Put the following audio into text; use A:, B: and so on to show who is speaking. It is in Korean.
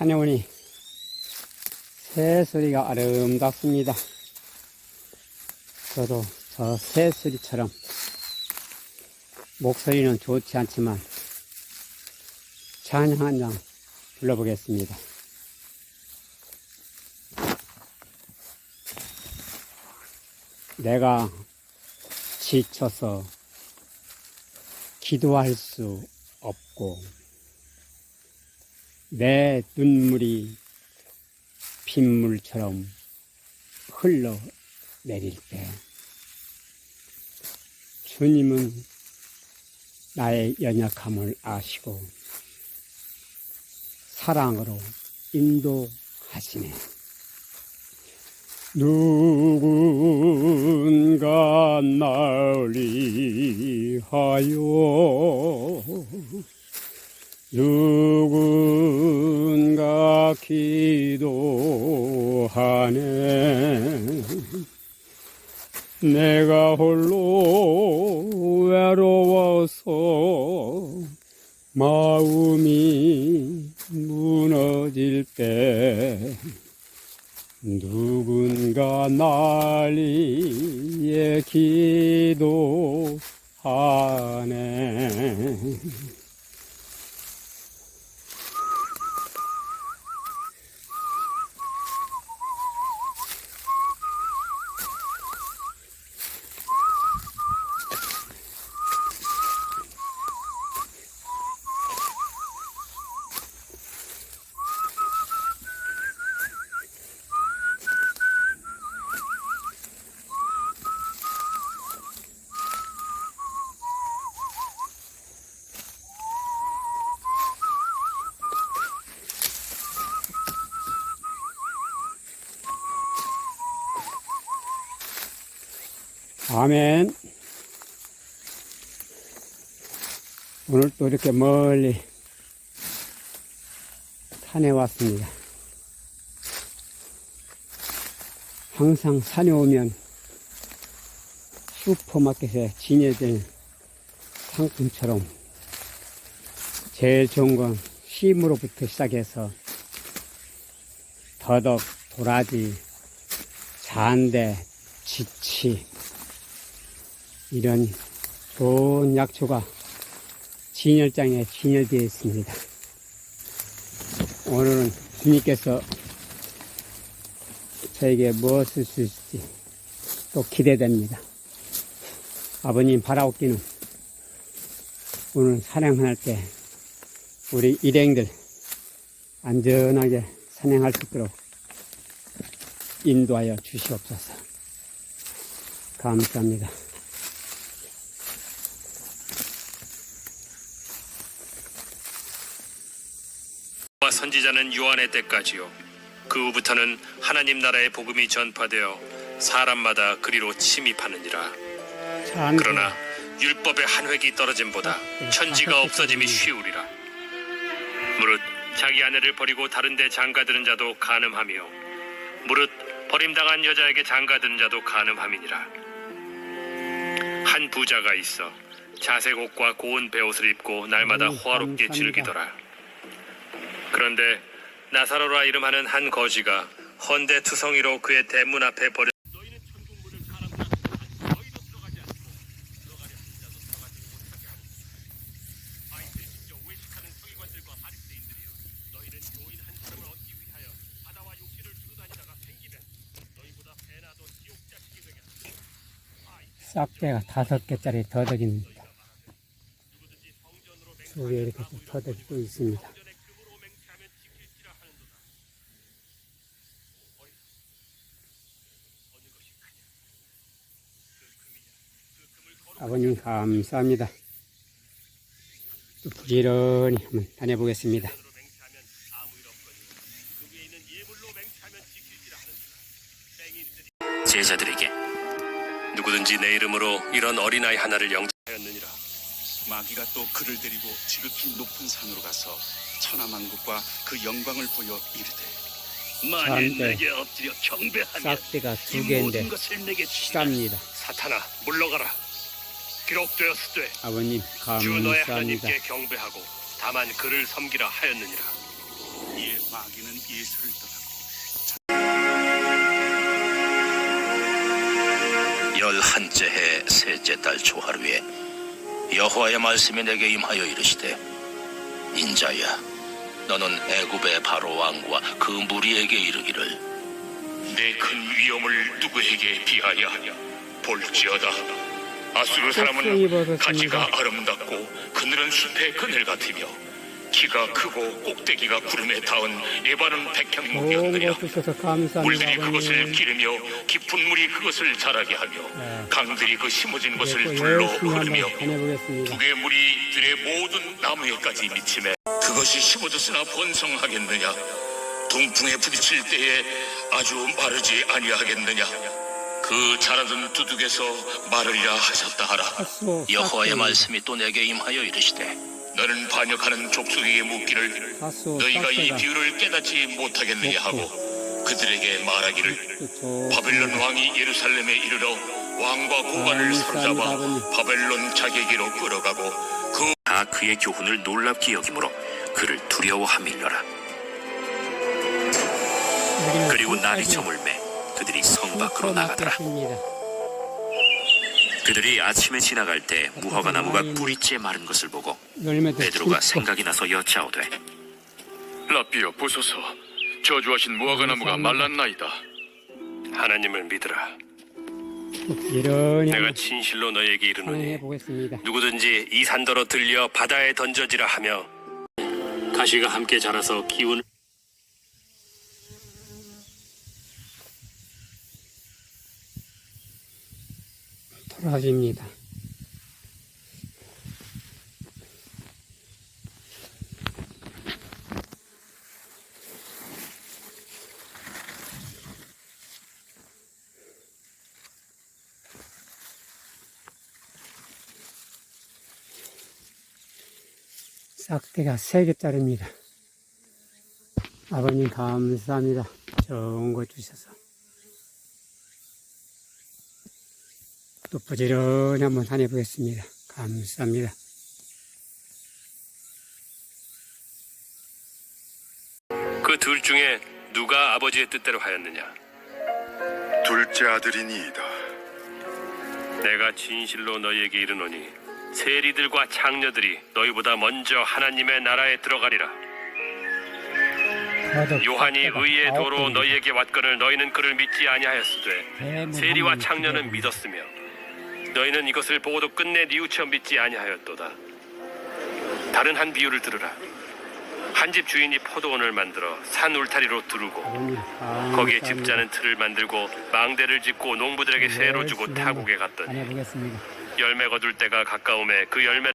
A: 오니 새소리가 아름답습니다. 저도 저 새소리처럼 목소리는 좋지 않지만 찬양 한 장 불러보겠습니다. 내가 지쳐서 기도할 수 없고 내 눈물이 빗물처럼 흘러 내릴 때 주님은 나의 연약함을 아시고 사랑으로 인도하시네. 누군가 날 위하여 누군가 기도하네. 내가 홀로 외로워서 마음이 무너질 때 누군가 날 위해 기도하네 아멘. 오늘 또 이렇게 멀리 산에 왔습니다. 항상 산에 오면 슈퍼마켓에 진열된 상품처럼 제일 좋은 건 쉼으로부터 시작해서 더덕, 도라지, 잔대, 지치, 이런 좋은 약초가 진열장에 진열되어 있습니다. 오늘은 주님께서 저에게 무엇을 주실지 또 기대됩니다. 아버님 바라옵기는 오늘 사냥할 때 우리 일행들 안전하게 사냥할 수 있도록 인도하여 주시옵소서. 감사합니다.
B: 와 선지 자는 요한의 때까지요. 그 후부터는 하나님 나라의 복음이 전파되어 사람마다 그리로 침입하느니라.
A: 참
B: 그러나 율법의 한 획이 떨어짐보다 천지가 없어짐이 쉬우리라. 무릇 자기 아내를 버리고 다른 데 장가드는 자도 가늠하며 무릇 버림당한 여자에게 장가드는 자도 가늠함이니라. 한 부자가 있어 자색 옷과 고운 베옷을 입고 날마다 호화롭게. 즐기더라. 그런데 나사로라 이름하는 한 거지가 헌데 투성이로 그의 대문 앞에 버려
A: 싹대가 다섯 개짜리 더덕입니다. 두 개 이렇게 또 더덕이 또 있습니다.
B: 맹전에 금으로 맹세하면 지킬지라 하는도다 어이 어느 것이 크냐 그 금이냐 그 금을 거룩
A: 아버님 감사합니다. 또 부지런히 한번 다녀보겠습니다.
B: 제자들에게 누구든지 내 이름으로 이런 어린아이 하나를 영접하였느니라
C: 마귀가 또 그를 데리고 지극히 높은 산으로 가서 천하만국과 그 영광을 보여 이르되
B: 만일
A: 네.
B: 내게 엎드려 경배하면
A: 싹대가 이두 개인데
B: 모든 것을 내게 주시라
A: 쌉니다.
B: 사탄아 물러가라 기록되었으되
A: 아버님
B: 주 너의
A: 감사합니다.
B: 하나님께 경배하고 다만 그를 섬기라 하였느니라.
C: 이에 마귀는 예수를 떠나고
D: 열한째 해 셋째 달 초하루에 여호와의 말씀이 내게 임하여 이르시되 인자야 너는 애굽의 바로 왕과 그 무리에게 이르기를.
E: 내 큰 위엄을 누구에게 비하냐 볼지어다 아수르 사람은. 가지가 아름답고 그늘은 숲의 그늘 같으며 키가 크고 꼭대기가 구름에 닿은 예바는 백향목이었느냐. 물들이 그것을. 기르며 깊은 물이 그것을 자라게 하며
A: 네.
E: 강들이 그 심어진 것을
A: 또
E: 불러
A: 열심히
E: 흐르며. 두개 물이 들의 모든 나무에까지 미침해 그것이 심어졌으나 번성하겠느냐 동풍에 부딪힐 때에 아주 마르지 아니하겠느냐 그 자라던 두둑에서 마르리라 하셨다 하라.
D: 여호와의. 말씀이 또 내게 임하여 이르시되
E: 너는 반역하는 족속에게 묻기를 너희가 이 비유를 깨닫지 못하겠느냐 하고 그들에게 말하기를
A: 또
E: 바벨론 왕이 예루살렘에 이르러 왕과 고관을 사로잡아. 바벨론. 자객기로 끌어가고 그
D: 다 그의 교훈을 놀랍게 여김으로 그를 두려워함일러라. 그리고 날이 저물매 그들이 성 밖으로 나가더라.
A: 맞겠습니다.
D: 그들이 아침에 지나갈 때 무화과 나무가 뿌리째 마른 것을 보고 베드로가 생각이 나서 여짜오되
F: 라비어 보소서. 저주하신 무화과 나무가 말랐나이다.
E: 하나님을 믿으라. 내가 진실로 너에게 이르노니. 누구든지 이 산더러 들려 바다에 던져지라 하며 가시가 함께 자라서 기운
A: 돌아집니다. 싹대가 세 개짜리입니다. 아버님 감사합니다. 좋은 거 주셔서. 또 부지런히 한번 다녀보겠습니다. 감사합니다.
E: 그 둘 중에 누가 아버지의 뜻대로 하였느냐
F: 둘째 아들이니이다
E: 내가 진실로 너희에게 이르노니 세리들과 창녀들이 너희보다 먼저 하나님의 나라에 들어가리라 요한이 의의 도로. 너희에게 왔거늘 너희는 그를 믿지 아니하였으되 세리와 창녀는. 믿었으며 너희는 이것을 보고도 끝내 뉘우쳐 믿지 아니하였도다 다른 한 비유를 들으라 한 집 주인이 포도원을 만들어 산 울타리로 두르고 거기에. 집자는 틀을 만들고 망대를 짓고 농부들에게 세로 주고
A: 열심히
E: 타국에 갔더니. 열매 거둘 때가 가까움에 그 열매